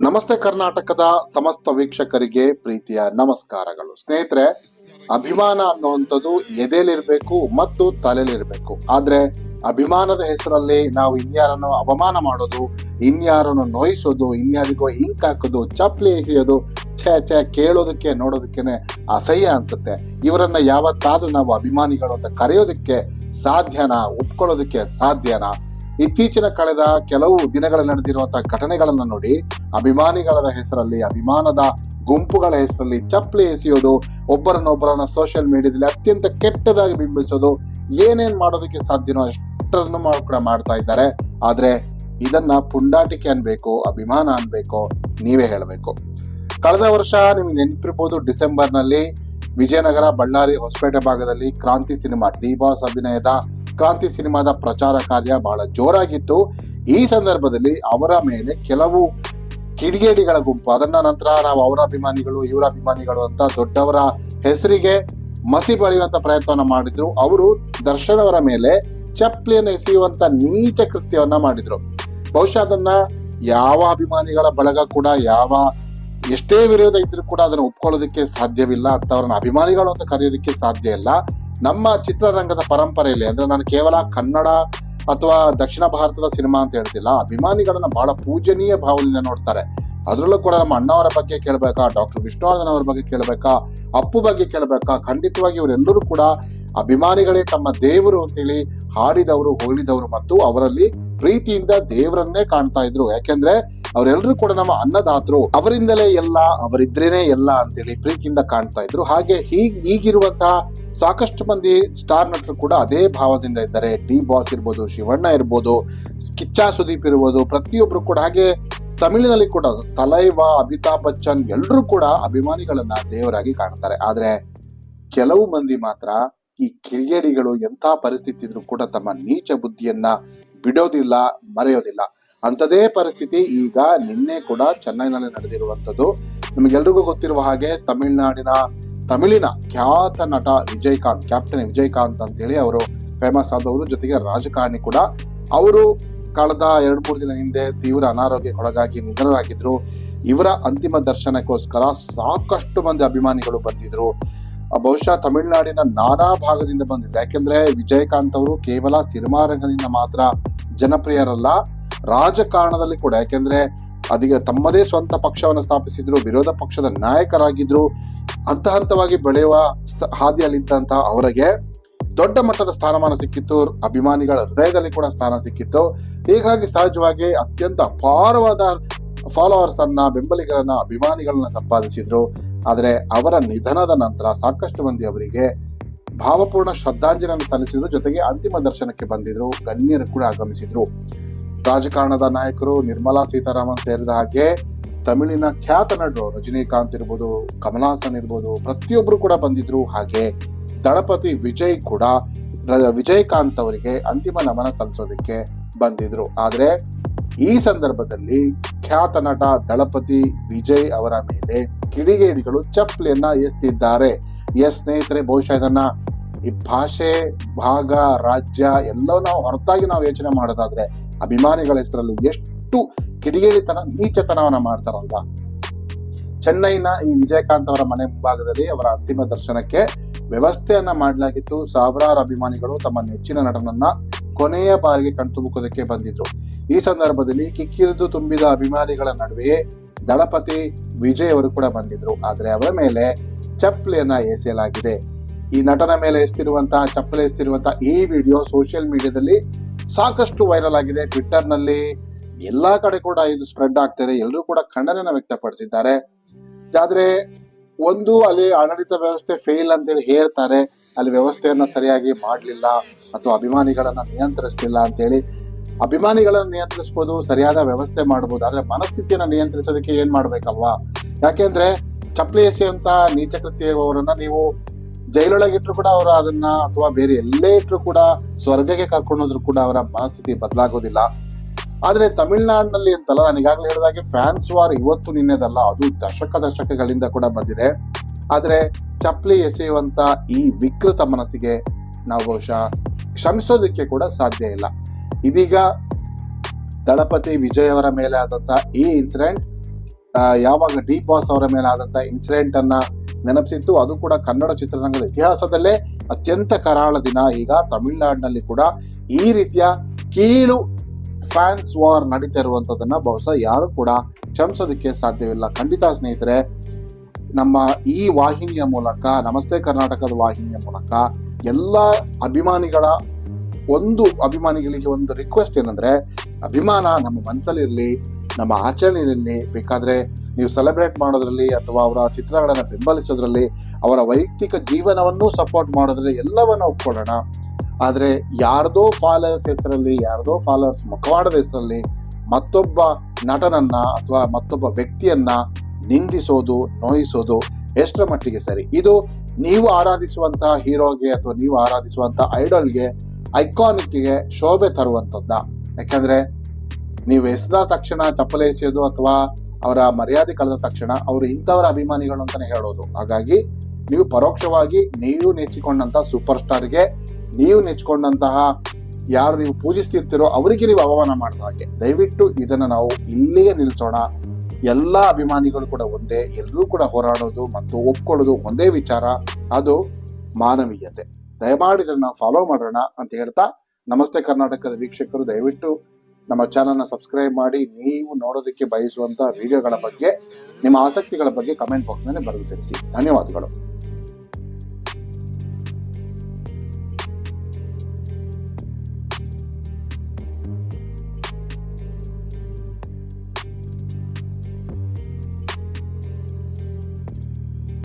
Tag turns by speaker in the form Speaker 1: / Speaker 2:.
Speaker 1: ನಮಸ್ತೆ ಕರ್ನಾಟಕದ ಸಮಸ್ತ ವೀಕ್ಷಕರಿಗೆ ಪ್ರೀತಿಯ ನಮಸ್ಕಾರಗಳು. ಸ್ನೇಹಿತರೆ, ಅಭಿಮಾನ ಅನ್ನುವಂಥದ್ದು ಎದೆಲಿರ್ಬೇಕು ಮತ್ತು ತಲೆಲಿರ್ಬೇಕು ಆದ್ರೆ, ಅಭಿಮಾನದ ಹೆಸರಲ್ಲಿ ನಾವು ಇನ್ಯಾರನ್ನು ಅವಮಾನ ಮಾಡೋದು, ಇನ್ಯಾರನ್ನು ನೋಯಿಸೋದು, ಇನ್ಯಾರಿಗೋ ಇಂಕ್ ಹಾಕೋದು, ಚಪ್ಪಲಿ ಎಸೆಯೋದು, ಛೇ ಛೇ, ಕೇಳೋದಕ್ಕೆ, ನೋಡೋದಕ್ಕೇನೆ ಅಸಹ್ಯ ಅನ್ಸುತ್ತೆ. ಇವರನ್ನ ಯಾವತ್ತಾದ್ರೂ ನಾವು ಅಭಿಮಾನಿಗಳು ಅಂತ ಕರೆಯೋದಕ್ಕೆ ಸಾಧ್ಯನಾ? ಒಪ್ಕೊಳ್ಳೋದಕ್ಕೆ ಸಾಧ್ಯನಾ? ಇತ್ತೀಚಿನ ಕಳೆದ ಕೆಲವು ದಿನಗಳಲ್ಲಿ ನಡೆದಿರುವಂತಹ ಘಟನೆಗಳನ್ನು ನೋಡಿ ಅಭಿಮಾನಿಗಳ ಹೆಸರಲ್ಲಿ, ಅಭಿಮಾನದ ಗುಂಪುಗಳ ಹೆಸರಲ್ಲಿ ಚಪ್ಪಲಿ ಎಸೆಯೋದು, ಒಬ್ಬರನ್ನೊಬ್ಬರನ್ನ ಸೋಷಿಯಲ್ ಮೀಡಿಯಾದಲ್ಲಿ ಅತ್ಯಂತ ಕೆಟ್ಟದಾಗಿ ಬಿಂಬಿಸೋದು, ಏನೇನ್ ಮಾಡೋದಕ್ಕೆ ಸಾಧ್ಯನೋ ಅಷ್ಟನ್ನು ಕೂಡ ಮಾಡ್ತಾ ಇದ್ದಾರೆ. ಆದ್ರೆ ಇದನ್ನ ಪುಂಡಾಟಿಕೆ ಅನ್ಬೇಕು, ಅಭಿಮಾನ ಅನ್ಬೇಕು, ನೀವೇ ಹೇಳಬೇಕು. ಕಳೆದ ವರ್ಷ ನಿಮ್ಗೆ ನೆನಪಿರ್ಬೋದು ಡಿಸೆಂಬರ್ನಲ್ಲಿ ವಿಜಯನಗರ ಬಳ್ಳಾರಿ ಹೊಸಪೇಟೆ ಭಾಗದಲ್ಲಿ ಕ್ರಾಂತಿ ಸಿನಿಮಾ, ಡಿ ಬಾಸ್ ಅಭಿನಯದ ಕ್ರಾಂತಿ ಸಿನಿಮಾದ ಪ್ರಚಾರ ಕಾರ್ಯ ಬಹಳ ಜೋರಾಗಿತ್ತು. ಈ ಸಂದರ್ಭದಲ್ಲಿ ಅವರ ಮೇಲೆ ಕೆಲವು ಕಿಡಿಗೇಡಿಗಳ ಗುಂಪು, ಅದನ್ನ ನಂತರ ನಾವು ಅವರ ಅಭಿಮಾನಿಗಳು, ಇವರ ಅಭಿಮಾನಿಗಳು ಅಂತ ದೊಡ್ಡವರ ಹೆಸರಿಗೆ ಮಸಿ ಬಳಿಯುವಂತ ಪ್ರಯತ್ನವನ್ನ ಮಾಡಿದ್ರು. ಅವರು ದರ್ಶನ್ ಅವರ ಮೇಲೆ ಚಪ್ಪಲಿಯನ್ನು ಎಸೆಯುವಂತ ನೀಚ ಕೃತ್ಯವನ್ನ ಮಾಡಿದ್ರು. ಬಹುಶಃ ಅದನ್ನ ಯಾವ ಅಭಿಮಾನಿಗಳ ಬಳಗ ಕೂಡ, ಯಾವ ಎಷ್ಟೇ ವಿರೋಧ ಇದ್ರೂ ಕೂಡ ಅದನ್ನು ಒಪ್ಕೊಳ್ಳೋದಕ್ಕೆ ಸಾಧ್ಯವಿಲ್ಲ. ಅಂತವ್ರನ್ನ ಅಭಿಮಾನಿಗಳು ಅಂತ ಕರೆಯೋದಕ್ಕೆ ಸಾಧ್ಯ ಇಲ್ಲ. ನಮ್ಮ ಚಿತ್ರರಂಗದ ಪರಂಪರೆಯಲ್ಲಿ, ಅಂದ್ರೆ ನಾನು ಕೇವಲ ಕನ್ನಡ ಅಥವಾ ದಕ್ಷಿಣ ಭಾರತದ ಸಿನಿಮಾ ಅಂತ ಹೇಳ್ತಿಲ್ಲ, ಅಭಿಮಾನಿಗಳನ್ನ ಬಹಳ ಪೂಜನೀಯ ಭಾವದಿಂದ ನೋಡ್ತಾರೆ. ಅದರಲ್ಲೂ ಕೂಡ ನಮ್ಮ ಅಣ್ಣವರ ಬಗ್ಗೆ ಕೇಳಬೇಕಾ, ಡಾಕ್ಟರ್ ವಿಷ್ಣುವರ್ಧನ್ ಅವರ ಬಗ್ಗೆ ಕೇಳಬೇಕಾ, ಅಪ್ಪು ಬಗ್ಗೆ ಕೇಳಬೇಕಾ, ಖಂಡಿತವಾಗಿ ಇವರೆಲ್ಲರೂ ಕೂಡ ಅಭಿಮಾನಿಗಳೇ ತಮ್ಮ ದೇವರು ಅಂತೇಳಿ ಹಾಡಿದವರು, ಹೊಗಳಿದವರು ಮತ್ತು ಅವರಲ್ಲಿ ಪ್ರೀತಿಯಿಂದ ದೇವರನ್ನೇ ಕಾಣ್ತಾ ಇದ್ರು. ಯಾಕೆಂದ್ರೆ ಅವರೆಲ್ಲರೂ ಕೂಡ ನಮ್ಮ ಅನ್ನದಾತರು. ಅವರಿಂದಲೇ ಎಲ್ಲ, ಅವರಿದ್ರೇನೆ ಎಲ್ಲ ಅಂತೇಳಿ ಪ್ರೀತಿಯಿಂದ ಕಾಣ್ತಾ ಇದ್ರು. ಹಾಗೆ ಹೀಗ್ ಈಗಿರುವಂತಹ ಸಾಕಷ್ಟು ಮಂದಿ ಸ್ಟಾರ್ ನಟರು ಕೂಡ ಅದೇ ಭಾವದಿಂದ ಇದ್ದಾರೆ. ಡಿ ಬಾಸ್ ಇರ್ಬೋದು, ಶಿವಣ್ಣ ಇರ್ಬೋದು, ಕಿಚ್ಚಾ ಸುದೀಪ್ ಇರ್ಬೋದು ಪ್ರತಿಯೊಬ್ಬರು ಕೂಡ ಹಾಗೆ ತಮಿಳಿನಲ್ಲಿ ಕೂಡ ತಲೈವ, ಅಮಿತಾಬ್ ಬಚ್ಚನ್ ಎಲ್ಲರೂ ಕೂಡ ಅಭಿಮಾನಿಗಳನ್ನ ದೇವರಾಗಿ ಕಾಣ್ತಾರೆ. ಆದ್ರೆ ಕೆಲವು ಮಂದಿ ಮಾತ್ರ ಈ ಕಿರಿಯಡಿಗಳು ಎಂಥ ಪರಿಸ್ಥಿತಿ ಇದ್ರೂ ಕೂಡ ತಮ್ಮ ನೀಚ ಬುದ್ಧಿಯನ್ನ ಬಿಡೋದಿಲ್ಲ, ಮರೆಯೋದಿಲ್ಲ. ಅಂಥದೇ ಪರಿಸ್ಥಿತಿ ಈಗ ನಿನ್ನೆ ಕೂಡ ಚೆನ್ನೈನಲ್ಲಿ ನಡೆದಿರುವಂಥದ್ದು. ನಿಮಗೆಲ್ರಿಗೂ ಗೊತ್ತಿರುವ ಹಾಗೆ ತಮಿಳುನಾಡಿನ ತಮಿಳಿನ ಖ್ಯಾತ ನಟ ವಿಜಯಕಾಂತ್, ಕ್ಯಾಪ್ಟನ್ ವಿಜಯಕಾಂತ್ ಅಂತೇಳಿ ಅವರು ಫೇಮಸ್ ಆದವರು, ಜೊತೆಗೆ ರಾಜಕಾರಣಿ ಕೂಡ. ಅವರು ಕಳೆದ ಎರಡು, ಮೂರು ದಿನ ಹಿಂದೆ ತೀವ್ರ ಅನಾರೋಗ್ಯಕ್ಕೊಳಗಾಗಿ ನಿಧನರಾಗಿದ್ರು. ಇವರ ಅಂತಿಮ ದರ್ಶನಕ್ಕೋಸ್ಕರ ಸಾಕಷ್ಟು ಮಂದಿ ಅಭಿಮಾನಿಗಳು ಬಂದಿದ್ರು. ಬಹುಶಃ ತಮಿಳುನಾಡಿನ ನಾನಾ ಭಾಗದಿಂದ ಬಂದಿದ್ರು. ಯಾಕೆಂದ್ರೆ ವಿಜಯಕಾಂತ್ ಅವರು ಕೇವಲ ಸಿನಿಮಾ ರಂಗದಿಂದ ಮಾತ್ರ ಜನಪ್ರಿಯರಲ್ಲ, ರಾಜಕಾರಣದಲ್ಲಿ ಕೂಡ. ಯಾಕೆಂದ್ರೆ ಅದಿಗೆ ತಮ್ಮದೇ ಸ್ವಂತ ಪಕ್ಷವನ್ನು ಸ್ಥಾಪಿಸಿದ್ರು, ವಿರೋಧ ಪಕ್ಷದ ನಾಯಕರಾಗಿದ್ರು. ಹಂತ ಹಂತವಾಗಿ ಬೆಳೆಯುವ ಹಾದಿಯಲ್ಲಿದ್ದಂತಹ ಅವರಿಗೆ ದೊಡ್ಡ ಮಟ್ಟದ ಸ್ಥಾನಮಾನ ಸಿಕ್ಕಿತ್ತು. ಅಭಿಮಾನಿಗಳ ಹೃದಯದಲ್ಲಿ ಕೂಡ ಸ್ಥಾನ ಸಿಕ್ಕಿತ್ತು. ಹೀಗಾಗಿ ಸಹಜವಾಗಿ ಅತ್ಯಂತ ಅಪಾರವಾದ ಫಾಲೋವರ್ಸ್ ಅನ್ನ, ಬೆಂಬಲಿಗರನ್ನ, ಅಭಿಮಾನಿಗಳನ್ನ ಸಂಪಾದಿಸಿದ್ರು. ಆದರೆ ಅವರ ನಿಧನದ ನಂತರ ಸಾಕಷ್ಟು ಮಂದಿ ಅವರಿಗೆ ಭಾವಪೂರ್ಣ ಶ್ರದ್ಧಾಂಜಲಿಯನ್ನು ಸಲ್ಲಿಸಿದ್ರು. ಜೊತೆಗೆ ಅಂತಿಮ ದರ್ಶನಕ್ಕೆ ಬಂದಿದ್ರು. ಗಣ್ಯರು ಕೂಡ ಆಗಮಿಸಿದ್ರು. ರಾಜಕಾರಣದ ನಾಯಕರು ನಿರ್ಮಲಾ ಸೀತಾರಾಮನ್ ಸೇರಿದ ಹಾಗೆ ತಮಿಳಿನ ಖ್ಯಾತ ನಟರು ರಜನಿಕಾಂತ್ ಇರ್ಬೋದು ಕಮಲ್ ಹಾಸನ್ ಇರ್ಬೋದು ಪ್ರತಿಯೊಬ್ಬರು ಕೂಡ ಬಂದಿದ್ರು ಹಾಗೆ ದಳಪತಿ ವಿಜಯ್ ಕೂಡ ವಿಜಯಕಾಂತ್ ಅವರಿಗೆ ಅಂತಿಮ ನಮನ ಸಲ್ಲಿಸೋದಕ್ಕೆ ಬಂದಿದ್ರು. ಆದ್ರೆ ಈ ಸಂದರ್ಭದಲ್ಲಿ ಖ್ಯಾತ ನಟ ದಳಪತಿ ವಿಜಯ್ ಅವರ ಮೇಲೆ ಕಿಡಿಗೇಡಿಗಳು ಚಪ್ಪಲಿಯನ್ನ ಎಸ್ತಿದ್ದಾರೆ ಎಸ್ ಸ್ನೇಹಿತರೆ, ಬಹುಶಃ ಇದನ್ನ ಈ ಭಾಷೆ, ಭಾಗ, ರಾಜ್ಯ ಎಲ್ಲವೂ ನಾವು ಹೊರತಾಗಿ ನಾವು ಯೋಚನೆ ಮಾಡೋದಾದ್ರೆ ಅಭಿಮಾನಿಗಳ ಹೆಸರಲ್ಲಿ ಎಷ್ಟು ಕಿಡಿಗೇಡಿತನ, ನೀಚತನವನ್ನ ಮಾಡ್ತಾರಲ್ವ? ಚೆನ್ನೈನ ಈ ವಿಜಯಕಾಂತ್ ಅವರ ಮನೆ ಮುಂಭಾಗದಲ್ಲಿ ಅವರ ಅಂತಿಮ ದರ್ಶನಕ್ಕೆ ವ್ಯವಸ್ಥೆಯನ್ನ ಮಾಡಲಾಗಿತ್ತು. ಸಾವಿರಾರು ಅಭಿಮಾನಿಗಳು ತಮ್ಮ ನೆಚ್ಚಿನ ನಟನನ್ನ ಕೊನೆಯ ಬಾರಿಗೆ ಕಣ್ತುಮುಕೋದಕ್ಕೆ ಬಂದಿದ್ರು. ಈ ಸಂದರ್ಭದಲ್ಲಿ ಕಿಕ್ಕಿರಿದು ತುಂಬಿದ ಅಭಿಮಾನಿಗಳ ನಡುವೆ ದಳಪತಿ ವಿಜಯ್ ಅವರು ಕೂಡ ಬಂದಿದ್ರು. ಆದರೆ ಅವರ ಮೇಲೆ ಚಪ್ಪಲಿಯನ್ನ ಎಸೆಯಲಾಗಿದೆ. ಈ ನಟನ ಮೇಲೆ ಎಸ್ತಿರುವಂತಹ ಚಪ್ಪಲಿ ಎಸ್ತಿರುವಂತಹ ಈ ವಿಡಿಯೋ ಸೋಷಿಯಲ್ ಮೀಡಿಯಾದಲ್ಲಿ ಸಾಕಷ್ಟು ವೈರಲ್ ಆಗಿದೆ. ಟ್ವಿಟ್ಟರ್ನಲ್ಲಿ ಎಲ್ಲಾ ಕಡೆ ಕೂಡ ಇದು ಸ್ಪ್ರೆಡ್ ಆಗ್ತಿದೆ. ಎಲ್ಲರೂ ಕೂಡ ಖಂಡನೆನ ವ್ಯಕ್ತಪಡಿಸಿದ್ದಾರೆ. ಆದ್ರೆ ಒಂದು ಅಲ್ಲಿ ಆಡಳಿತ ವ್ಯವಸ್ಥೆ ಫೇಲ್ ಅಂತೇಳಿ ಹೇಳ್ತಾರೆ. ಅಲ್ಲಿ ವ್ಯವಸ್ಥೆಯನ್ನ ಸರಿಯಾಗಿ ಮಾಡಲಿಲ್ಲ ಅಥವಾ ಅಭಿಮಾನಿಗಳನ್ನ ನಿಯಂತ್ರಿಸಲಿಲ್ಲ ಅಂತೇಳಿ. ಅಭಿಮಾನಿಗಳನ್ನ ನಿಯಂತ್ರಿಸಬಹುದು ಸರಿಯಾದ ವ್ಯವಸ್ಥೆ ಮಾಡಬಹುದು ಆದ್ರೆ ಮನಸ್ಥಿತಿಯನ್ನ ನಿಯಂತ್ರಿಸೋದಕ್ಕೆ ಏನ್ ಮಾಡ್ಬೇಕಲ್ವಾ? ಯಾಕೆಂದ್ರೆ ಚಪ್ಪಲಿ ಅಂತ ನೀಚ ಇರುವವರನ್ನ ನೀವು ಜೈಲೊಳಗಿಟ್ರು ಕೂಡ ಅವರು ಅದನ್ನ, ಅಥವಾ ಬೇರೆ ಎಲ್ಲೇ ಇಟ್ರು ಕೂಡ, ಸ್ವರ್ಗಕ್ಕೆ ಕರ್ಕೊಂಡು ಹೋದ್ರು ಕೂಡ ಅವರ ಮನಸ್ಥಿತಿ ಬದಲಾಗೋದಿಲ್ಲ. ಆದ್ರೆ ತಮಿಳ್ನಾಡಿನಲ್ಲಿ ಅಂತಲ್ಲ ನಾನು ಈಗಾಗಲೇ ಹೇಳಿದಾಗೆ ಫ್ಯಾನ್ಸ್ ವಾರ್ ಇವತ್ತು ನಿನ್ನೆದಲ್ಲ, ಅದು ದಶಕ ದಶಕಗಳಿಂದ ಕೂಡ ಬಂದಿದೆ. ಆದ್ರೆ ಚಪ್ಪಲಿ ಎಸೆಯುವಂತ ಈ ವಿಕೃತ ಮನಸ್ಸಿಗೆ ನಾವು ಬಹುಶಃ ಕ್ಷಮಿಸೋದಕ್ಕೆ ಕೂಡ ಸಾಧ್ಯ ಇಲ್ಲ. ಇದೀಗ ದಳಪತಿ ವಿಜಯ್ ಅವರ ಮೇಲೆ ಆದಂತ ಈ ಇನ್ಸಿಡೆಂಟ್ ಯಾವಾಗ ಡಿ ಬಾಸ್ ಅವರ ಮೇಲೆ ಆದಂತ ಇನ್ಸಿಡೆಂಟ್ ಅನ್ನ ನೆನಪಿಸಿತ್ತು ಅದು ಕೂಡ ಕನ್ನಡ ಚಿತ್ರರಂಗದ ಇತಿಹಾಸದಲ್ಲೇ ಅತ್ಯಂತ ಕರಾಳ ದಿನ. ಈಗ ತಮಿಳುನಾಡಿನಲ್ಲಿ ಕೂಡ ಈ ರೀತಿಯ ಕೀಳು ಫ್ಯಾನ್ಸ್ ವಾರ್ ನಡೀತಾ ಇರುವಂಥದ್ದನ್ನು ಬಹುಶಃ ಯಾರು ಕೂಡ ಕ್ಷಮಿಸೋದಕ್ಕೆ ಸಾಧ್ಯವಿಲ್ಲ. ಖಂಡಿತ ಸ್ನೇಹಿತರೆ, ನಮ್ಮ ಈ ವಾಹಿನಿಯ ಮೂಲಕ, ನಮಸ್ತೆ ಕರ್ನಾಟಕದ ವಾಹಿನಿಯ ಮೂಲಕ ಎಲ್ಲ ಅಭಿಮಾನಿಗಳ ಒಂದು ಅಭಿಮಾನಿಗಳಿಗೆ ಒಂದು ರಿಕ್ವೆಸ್ಟ್ ಏನಂದ್ರೆ, ಅಭಿಮಾನ ನಮ್ಮ ಮನಸ್ಸಲ್ಲಿರಲಿ ನಮ್ಮ ಆಚರಣೆಯಲ್ಲಿ ಬೇಕಾದ್ರೆ ನೀವು ಸೆಲೆಬ್ರೇಟ್ ಮಾಡೋದ್ರಲ್ಲಿ ಅಥವಾ ಅವರ ಚಿತ್ರಗಳನ್ನು ಬೆಂಬಲಿಸೋದ್ರಲ್ಲಿ, ಅವರ ವೈಯಕ್ತಿಕ ಜೀವನವನ್ನು ಸಪೋರ್ಟ್ ಮಾಡೋದ್ರಲ್ಲಿ ಎಲ್ಲವನ್ನ ಒಪ್ಕೊಳ್ಳೋಣ. ಆದ್ರೆ ಯಾರ್ದೋ ಫಾಲೋವರ್ಸ್ ಹೆಸರಲ್ಲಿ, ಯಾರ್ದೋ ಫಾಲೋವರ್ಸ್ ಮುಖವಾಡದ ಹೆಸರಲ್ಲಿ ಮತ್ತೊಬ್ಬ ನಟನನ್ನ ಅಥವಾ ಮತ್ತೊಬ್ಬ ವ್ಯಕ್ತಿಯನ್ನ ನಿಂದಿಸೋದು, ನೋಯಿಸೋದು ಎಷ್ಟರ ಮಟ್ಟಿಗೆ ಸರಿ. ಇದು ನೀವು ಆರಾಧಿಸುವಂತಹ ಹೀರೋಗೆ ಅಥವಾ ನೀವು ಆರಾಧಿಸುವಂತಹ ಐಡಲ್ಗೆ ಐಕಾನಿಕ್ಗೆ ಶೋಭೆ ತರುವಂಥದ್ದ. ಯಾಕಂದ್ರೆ ನೀವು ಎಸೆದ ತಕ್ಷಣ ಚಪ್ಪಲೆ ಎಸೆಯೋದು ಅಥವಾ ಅವರ ಮರ್ಯಾದೆ ಕಳೆದ ತಕ್ಷಣ ಅವರು ಇಂಥವರ ಅಭಿಮಾನಿಗಳು ಅಂತಾನೆ ಹೇಳೋದು. ಹಾಗಾಗಿ ನೀವು ಪರೋಕ್ಷವಾಗಿ ನೀವು ನೆಚ್ಚಿಕೊಂಡಂತ ಸೂಪರ್ ಸ್ಟಾರ್ಗೆ ನೀವು ನೆಚ್ಕೊಂಡಂತಹ ಯಾರು ನೀವು ಪೂಜಿಸ್ತಿರ್ತೀರೋ ಅವರಿಗೆ ನೀವು ಅವಮಾನ ಮಾಡಿದ ಹಾಗೆ. ದಯವಿಟ್ಟು ಇದನ್ನು ನಾವು ಇಲ್ಲಿಗೆ ನಿಲ್ಲಿಸೋಣ ಎಲ್ಲ ಅಭಿಮಾನಿಗಳು ಕೂಡ ಒಂದೇ ಎಲ್ಲರೂ ಕೂಡ ಹೋರಾಡೋದು ಮತ್ತು ಒಪ್ಕೊಳ್ಳೋದು ಒಂದೇ ವಿಚಾರ, ಅದು ಮಾನವೀಯತೆ. ದಯಮಾಡಿ ಇದನ್ನ ಫಾಲೋ ಮಾಡೋಣ ಅಂತ ಹೇಳ್ತಾ ನಮಸ್ತೆ ಕರ್ನಾಟಕದ ವೀಕ್ಷಕರು. ದಯವಿಟ್ಟು ನಮ್ಮ ಚಾನಲ್ನ ಸಬ್ಸ್ಕ್ರೈಬ್ ಮಾಡಿ, ನೀವು ನೋಡೋದಕ್ಕೆ ಬಯಸುವಂತ ವಿಡಿಯೋಗಳ ಬಗ್ಗೆ, ನಿಮ್ಮ ಆಸಕ್ತಿಗಳ ಬಗ್ಗೆ ಕಮೆಂಟ್ ಬಾಕ್ಸ್ನಲ್ಲಿ ಬರೆದು ತಿಳಿಸಿ. ಧನ್ಯವಾದಗಳು.